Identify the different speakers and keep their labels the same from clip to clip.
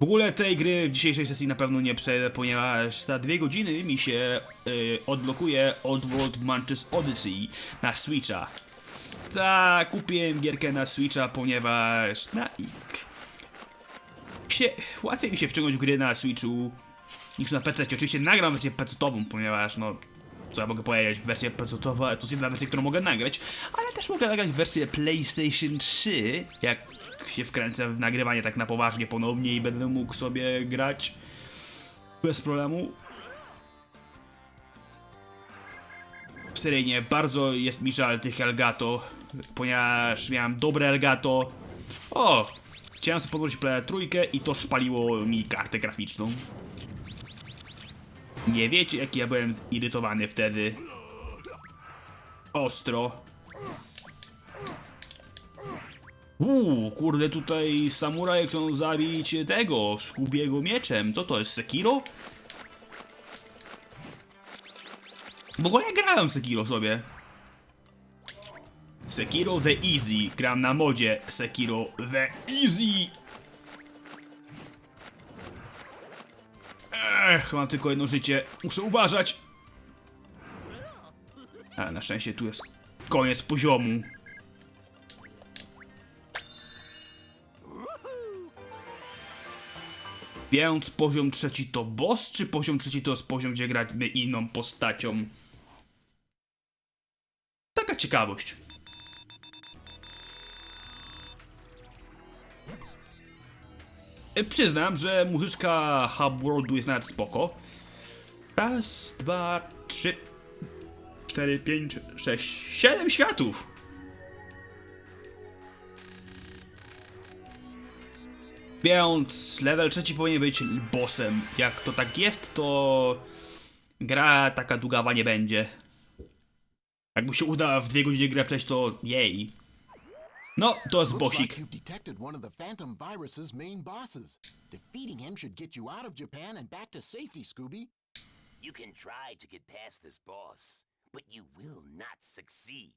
Speaker 1: W ogóle tej gry w dzisiejszej sesji na pewno nie przejdę, ponieważ za dwie godziny mi się y, odblokuje Old World Manches Odyssey na Switcha. Tak, kupiłem gierkę na Switcha, ponieważ na ik. Się, łatwiej mi się wciągnąć w gry na Switchu niż na PC. Oczywiście nagram wersję PC-ową, ponieważ no co ja mogę powiedzieć, wersja PC-owa to jest jedna wersja, którą mogę nagrać, ale też mogę nagrać wersję PlayStation 3, jak się wkręcę w nagrywanie tak na poważnie ponownie i będę mógł sobie grać bez problemu. Seryjnie, bardzo jest mi żal tych Elgato, ponieważ miałem dobre Elgato. O! Chciałem sobie podłożyć Play trójkę i to spaliło mi kartę graficzną. Nie wiecie, jaki ja byłem irytowany wtedy. Ostro. Uuu, kurde, tutaj samuraj chcą zabić tego, Szkubiego mieczem. Co to jest, Sekiro? W ogóle ja grałem Sekiro sobie. Sekiro The Easy. Gram na modzie Sekiro The Easy. Ech, mam tylko jedno życie. Muszę uważać. Ale na szczęście tu jest koniec poziomu. Więc poziom trzeci to boss, czy poziom trzeci to jest poziom, gdzie gramy inną postacią? Taka ciekawość. E, Przyznam, że muzyczka Hub Worldu jest nawet spoko. Raz, dwa, trzy, cztery, pięć, sześć, siedem światów! Więc level trzeci powinien być bossem. Jak to tak jest, to gra taka długawa nie będzie. Jakby się uda w dwie godziny grę przejść, to jej. No, to jest
Speaker 2: Looks
Speaker 1: bossik.
Speaker 2: like you've detected one of the Phantom Virus's main bosses. Defeating him should get you out of Japan and back to safety, Scooby.
Speaker 3: You can try to get past this boss, but you will not succeed.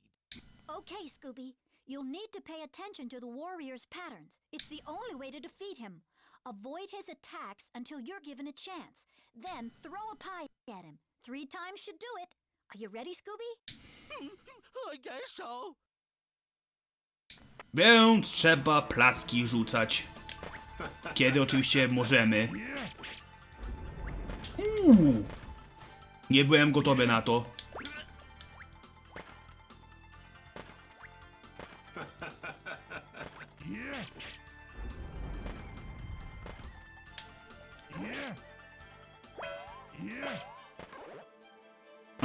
Speaker 4: Okay, Scooby. You'll need to pay attention to the warrior's patterns. It's the only way to defeat him. Avoid his attacks until you're given a chance. Then throw a pie at him. Three times should do it. Are you ready, Scooby?
Speaker 3: I guess so.
Speaker 1: Więc trzeba placki rzucać. Kiedy oczywiście możemy. Uuu. Nie byłem gotowy na to.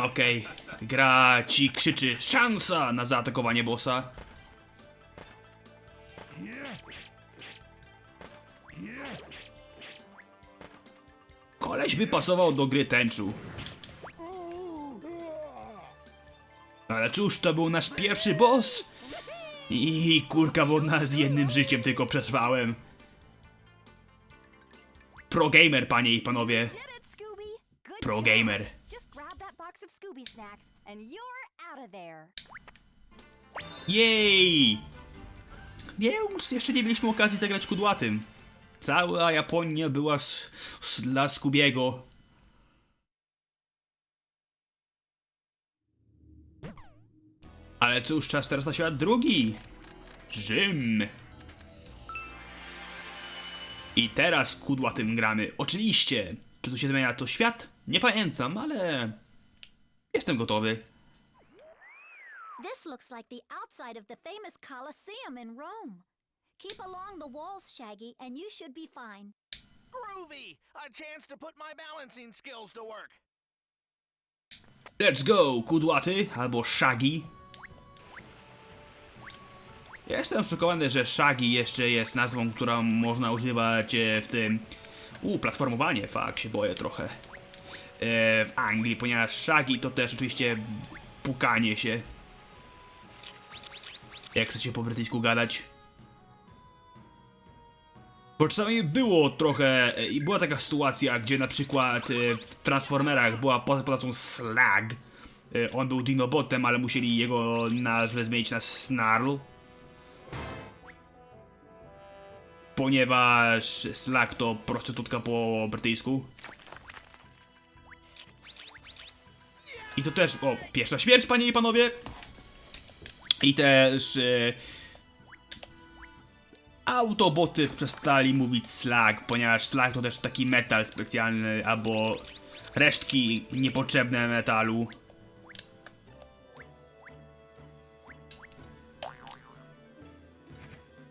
Speaker 1: Okej, gra ci krzyczy szansa na zaatakowanie bossa. Koleś by pasował do gry tęczu. Ale cóż, to był nasz pierwszy boss. I kurka wodna z jednym życiem tylko przetrwałem. Pro gamer, panie i panowie. Pro gamer.
Speaker 4: Of Scooby snacks and you're out of there.
Speaker 1: Więc jeszcze nie mieliśmy okazji zagrać kudłatym. Cała Japonia była s- s- dla Skubiego. Ale cóż, czas teraz na świat drugi. Rzym. I teraz kudłatym gramy. Oczywiście. Czy tu się zmienia to świat? Nie pamiętam, ale... Jestem gotowy.
Speaker 4: This looks like the outside of the famous Colosseum in Rome. Keep along the walls, Shaggy, and you should be fine.
Speaker 3: Groovy! A chance to put my balancing skills to work.
Speaker 1: Let's go, kudłaty albo Shaggy. Ja Jestem szokowany, że Shaggy jeszcze jest nazwą, którą można używać e, w tym... U, platformowanie, fak, się boję trochę. E, w Anglii, ponieważ Shaggy to też oczywiście pukanie się. Jak chcecie po brytyjsku gadać. Bo czasami było trochę, e, i była taka sytuacja, gdzie na przykład e, w Transformerach była poza postacią Slag. On był Dinobotem, ale musieli jego nazwę zmienić na Snarl. ponieważ Slack to prostytutka po brytyjsku. I to też, o, pierwsza śmierć, panie i panowie. I też e, Autoboty przestali mówić slag, ponieważ slag to też taki metal specjalny, albo resztki niepotrzebne metalu.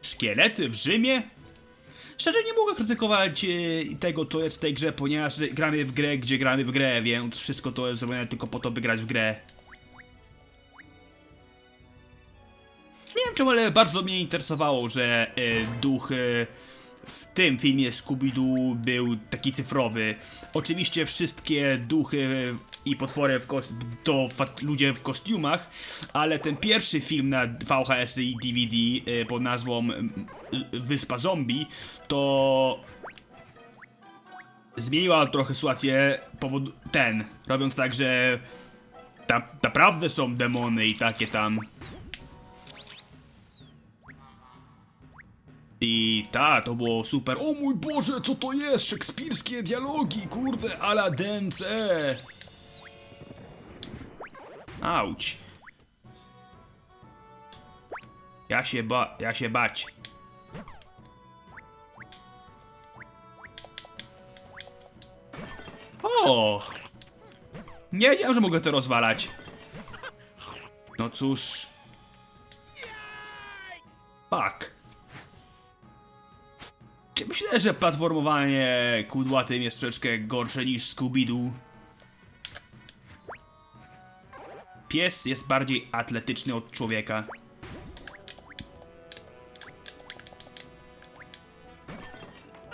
Speaker 1: Szkielety w Rzymie? Szczerze nie mogę krytykować e, tego, co jest w tej grze, ponieważ gramy w grę, gdzie gramy w grę, więc wszystko to jest zrobione tylko po to, by grać w grę. Nie wiem czemu, ale bardzo mnie interesowało, że e, duch e, w tym filmie Scooby-Doo był taki cyfrowy. Oczywiście wszystkie duchy i potwory w to ludzie w kostiumach, ale ten pierwszy film na VHS i DVD e, pod nazwą mm, Wyspa Zombie to zmieniła trochę sytuację powód ten, robiąc tak, że ta, naprawdę są demony i takie tam. I ta, to było super. O mój Boże, co to jest? Szekspirskie dialogi, kurde, ala DMC. Auć. Ja się ba, ja się bać. O! Nie wiedziałem, że mogę to rozwalać. No cóż. Fuck. Czy myślę, że platformowanie kudłatym jest troszeczkę gorsze niż Scooby-Doo? Pies jest bardziej atletyczny od człowieka.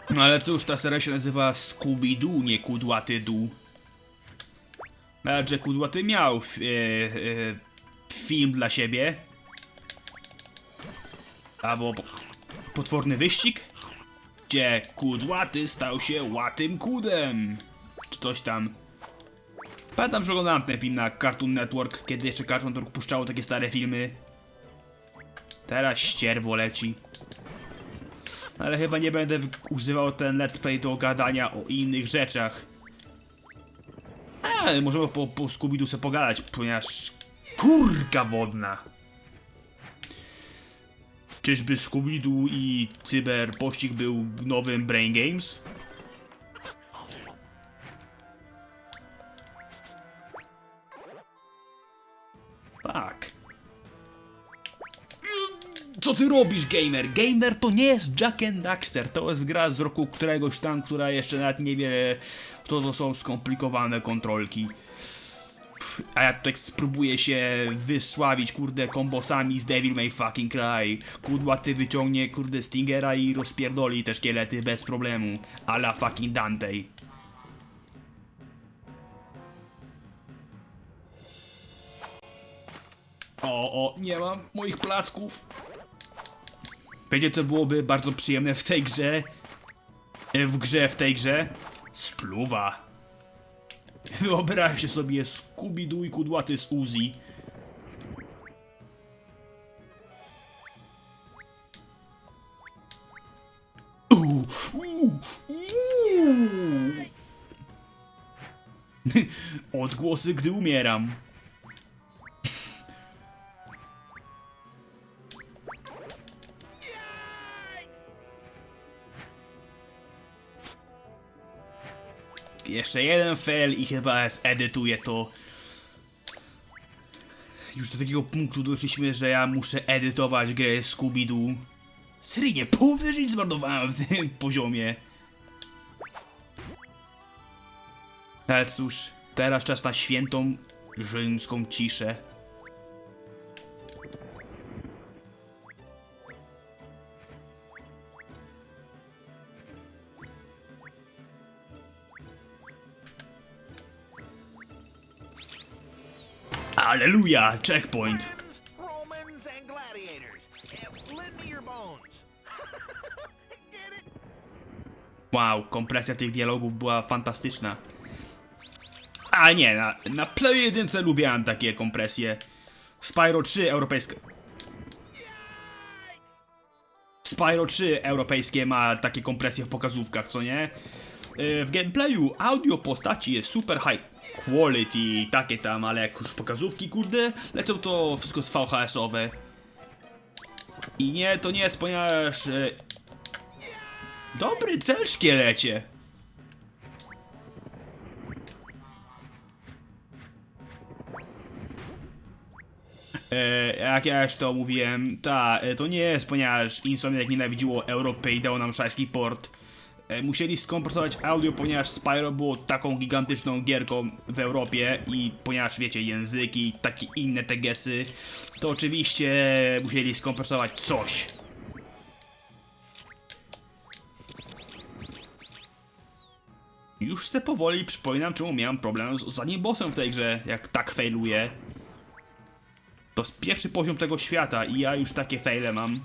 Speaker 1: No ale cóż, ta seria się nazywa Scooby-Doo, nie Kudłaty Doo. Nawet, że Kudłaty miał e, e, film dla siebie. Albo po- potworny wyścig, gdzie Kudłaty stał się łatym kudem. Czy coś tam. Pamiętam, że oglądałem ten film na Cartoon Network, kiedy jeszcze Cartoon Network puszczało takie stare filmy. Teraz ścierwo leci. Ale chyba nie będę używał ten let's play do gadania o innych rzeczach. Ale możemy po, po Scooby-Doo sobie pogadać, ponieważ... Kurka wodna! Czyżby Scooby-Doo i Cyber Pościg był nowym Brain Games? Co ty robisz, gamer? Gamer to nie jest Jack and Daxter. To jest gra z roku któregoś tam, która jeszcze nawet nie wie, to, to są skomplikowane kontrolki. A ja tutaj spróbuję się wysławić, kurde, kombosami z Devil May Fucking Cry. Kudłaty wyciągnie, kurde, Stingera i rozpierdoli te szkielety bez problemu. A la fucking Dante. O, o, nie mam moich placków. Wiecie co byłoby bardzo przyjemne w tej grze? E, W grze, w tej grze? Spluwa. Wyobraźcie sobie Scooby-Doo i kudłaty z Uzi. Odgłosy, gdy umieram. Jeszcze jeden fail i chyba zedytuję to. Już do takiego punktu doszliśmy, że ja muszę edytować grę Scooby-Doo. Seryjnie, pół wyżyć zmarnowałem w tym poziomie. Ale cóż, teraz czas na świętą rzymską ciszę.
Speaker 5: Get it?
Speaker 1: Wow, kompresja tych dialogów była fantastyczna. A nie, na, na Play 1 lubiłem takie kompresje. Spyro 3 europejska. Spyro 3 europejskie ma takie kompresje w pokazówkach, co nie? E, W gameplayu audio postaci jest super high quality, takie tam, ale jak już pokazówki, kurde, lecą to wszystko z VHS-owe. I nie, to nie jest, ponieważ... E, dobry cel, szkielecie! E, jak ja już to mówiłem, ta, e, to nie jest, ponieważ Insomniac nienawidziło Europy i dało nam szajski port. E, musieli skompresować audio, ponieważ Spyro było taką gigantyczną gierką w Europie i ponieważ wiecie, języki takie inne te gesy, to oczywiście musieli skompresować coś. Już se powoli przypominam, czemu miałem problem z ostatnim bossem w tej grze, jak tak failuje. To jest pierwszy poziom tego świata i ja już takie faile mam.